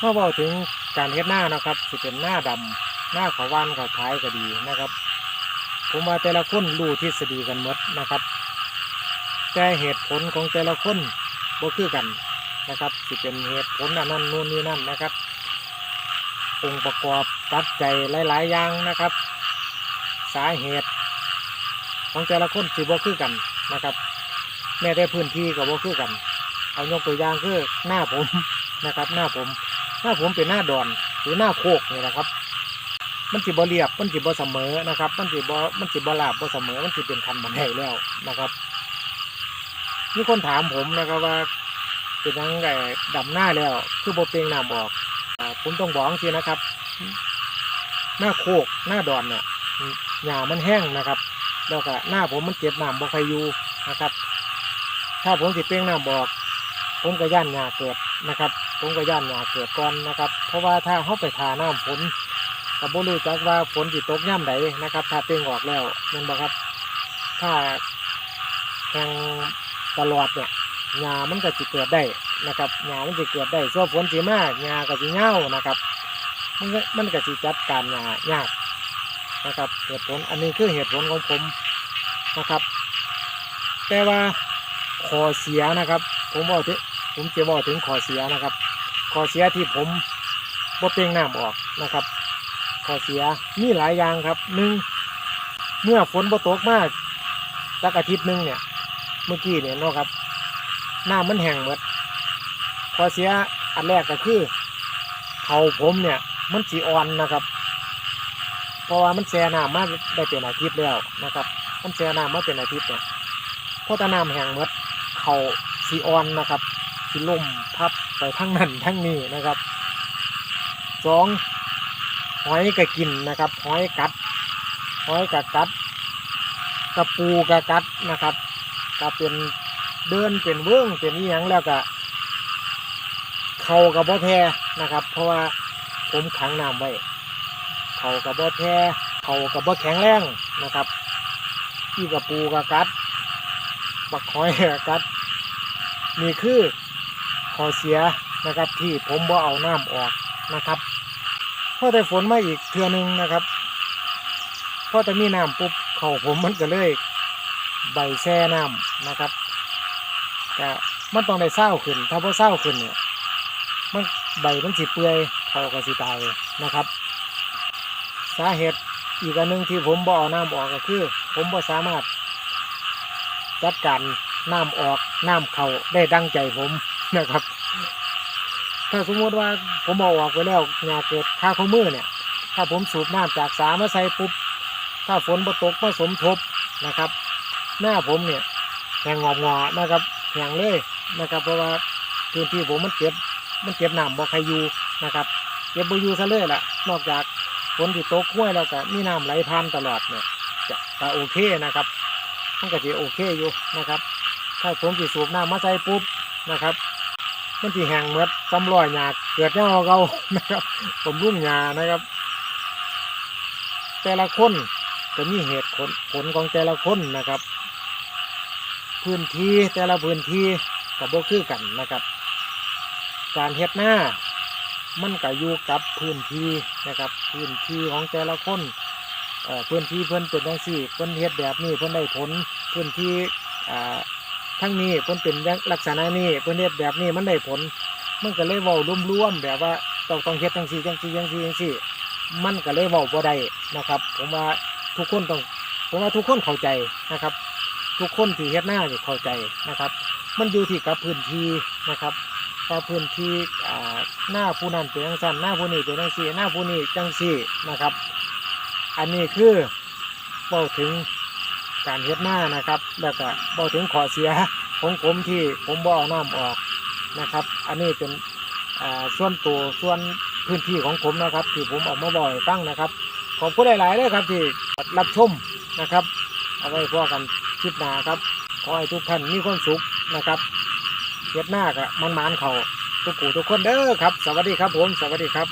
เมื่อบอกถึงการเฮ็ดหน้านะครับสิเป็นหน้าดำหน้าขาววันขาวท้ายก็ดีนะครับ ผมว่าแต่ละคนรู้ทฤษฎีกันหมดนะครับ แต่เหตุผลของแต่ละคนบ่คือกันนะครับสิเป็นเหตุผลอันนั้นนู่นนี่นั่นนะครับองค์ประกอบปัจจัยหลาย ๆ อย่างนะครับ สาเหตุ ของแต่ละคนสิบ่คือกันนะครับ แม้แต่พื้นที่ก็บ่คือกัน เอายกตัวอย่างคือหน้าผมนะครับ หน้าผม หน้าผมเป็นหน้าดอนหรือหน้าโคกนี่แหละครับ มันสิบ่เรียบมันสิบ่เสมอนะครับ มันสิบ่มันสิบ่ลาบบ่เสมอ มันสิเป็นคันบันไดแล้วนะครับมีคนถามผมนะครับว่าเป็นยังไงดำหน้าแล้ว คือโบเปงน้ำออกผมต้องบอกจริงนะครับ หน้าโคกหน้าดอนเนี่ยหญ้ามันแห้งนะครับ แล้วก็หน้าผมมันเก็บน้ำบ่ใครอยู่นะครับ ถ้าผมสิเปลงน้ำบอก ผมก็ย่านหญ้าเกิดนะครับ ผมก็ย่านหญ้าเกิดก่อนนะครับ เพราะว่าถ้าเขาไปทาน้ำฝนก็บ่รู้จักว่าฝนสิตกย่ำใดนะครับ ถ้าเปลงออกแล้วแม่นบ่ครับ ถ้าแทงตลอดเนี่ยหญ้ามันก็สิเกิดได้นะครับหญ้ามันสิเกิดได้ส่วนฝนสิมาหญ้าก็สิเหงานะครับ มันก็มันก็สิจัดการหญ้ายากนะครับ เหตุผลอันนี้คือเหตุผลของผมนะครับ แต่ว่าขอเสียนะครับ ผมบอกถึงผมจะบอกถึงขอเสียนะครับ ข้อเสียที่ผมบ่เปลงน้ำออกนะครับข้อเสียมีหลายอย่างครับหนึ่งเมื่อฝนบ่ตกมากสักอาทิตย์หนึ่งเนี่ย เมื่อกี้เนี่ยเนาะครับน้ำมันแห้งหมดข้อเสียอันแรกก็คือเขาผมเนี่ยมันสีอ่อนนะครับ เพราะว่ามันแช่น้ำมาได้เป็นอาทิตย์แล้วนะครับ มันแช่น้ำมาเป็นอาทิตย์เนี่ยเพราะตาน้ำแห้งหมดเขาสีอ่อนนะครับสีล่มพับ ไปทั้งนั้นทั้งนี้นะครับสองหอยกะกินนะครับหอยกัดหอยกะกัดกระปูกะกัดนะครับก็เป็นเดินเป็นเบื้องเป็นอีหยังแล้วก็เขากับบ่แพนะครับ เพราะว่าผมขังน้ำไว้เขากับบ่แพเขากับบ่แข็งแรงนะครับที่กระปูกะกัดบักหอยกะกัดนี่คือ อเสียนะครับที่ผมบ่เอาน้ำออกนะครับพอได้ฝนมาอีกเทือนึงนะครับพอจะมีน้ำปุ๊บเข่าผมมันก็เลยใบแช่น้ำนะครับแต่มันต้องได้เศร้าขึ้น ถ้าพอเศร้าขึ้นเนี่ยมันใบมันสิเปื่อยเขาก็สิตายนะครับ สาเหตุอีกอันหนึ่งที่ผมบ่เอาน้ำออกก็คือ ผมบ่สามารถจัดการน้ำออกน้ำเข้าได้ดังใจผมนะครับ ถ้าสมมติว่าผมเอาออกไปแล้วงาเกิดค่าข้อมือเนี่ย ถ้าผมสูบน้ำจากสามาใส่ปุ๊บ ถ้าฝนบ่ตกมาสมทบนะครับ หน้าผมเนี่ยแหงงอบงอนะครับแหงเลยนะครับเพราะว่าพื้นที่ผมมันเก็บมันเก็บน้ำบ่ใครอยู่นะครับ เก็บบ่อยู่ซะเลยล่ะ นอกจากฝนที่ตกห้วยแล้วก็มีน้ำไหลผ่านตลอดเนี่ยจะก็โอเคนะครับมันก็จะโอเคอยู่นะครับ ถ้าผมสิสูบน้ำมาใส่ปุ๊บนะครับ มันสิแห้งเมดซ้ำรอยหยาเกิดเน่าเก่านะครับ ผมรุ่งหยานะครับ แต่ละคนจะมีเหตุผลผลของแต่ละคนนะครับ พื้นที่แต่ละพื้นที่กับโบคือกันนะครับ การเฮ็ดหน้ามันก็อยู่กับพื้นที่นะครับ พื้นที่ของแต่ละคนเอ่อพื้นที่เพิ่นเป็นจังซี่เพิ่นเฮ็ดแบบนี้เพิ่นได้ผลพื้นที่อ่า ทั้งนี้เพิ่นเป็นลักษณะนี้เพิ่นเฮ็ดแบบนี้มันได้ผล มันก็เลยเว้ารวมๆแบบว่าต้องต้องเฮ็ดจังซี่จังซี่จังซี่จังซี่มันก็เลยเว้าบ่ได้นะครับ ผมว่าทุกคนต้องผมว่าทุกคนเข้าใจนะครับ ทุกคนที่เฮ็ดหน้านี่เข้าใจนะครับ มันอยู่ที่กับพื้นที่นะครับว่าพื้นที่หน้าผู้นั้นเป็นจังซั่นหน้าผู้นี้เป็นจังซี่หน้าผู้นี้จังซี่นะครับ อันนี้คือเว้าถึง การเฮ็ดหน้านะครับ แล้วก็เว้าถึงข้อเสียของผมที่ผมบ่เอาน้ำออกนะครับ อันนี้เป็นส่วนตัวส่วนพื้นที่ของผมนะครับ ที่ผมออกมาบ่อยฟังนะครับ ขอบคุณหลายๆเลยครับที่รับชมนะครับ เอาไว้พอกันคลิปหน้าครับขอให้ทุกท่านมีความสุขนะครับเฮ็ดหน้ากะมันมานเขาทุกกูทุกคนเด้อครับ สวัสดีครับผม สวัสดีครับ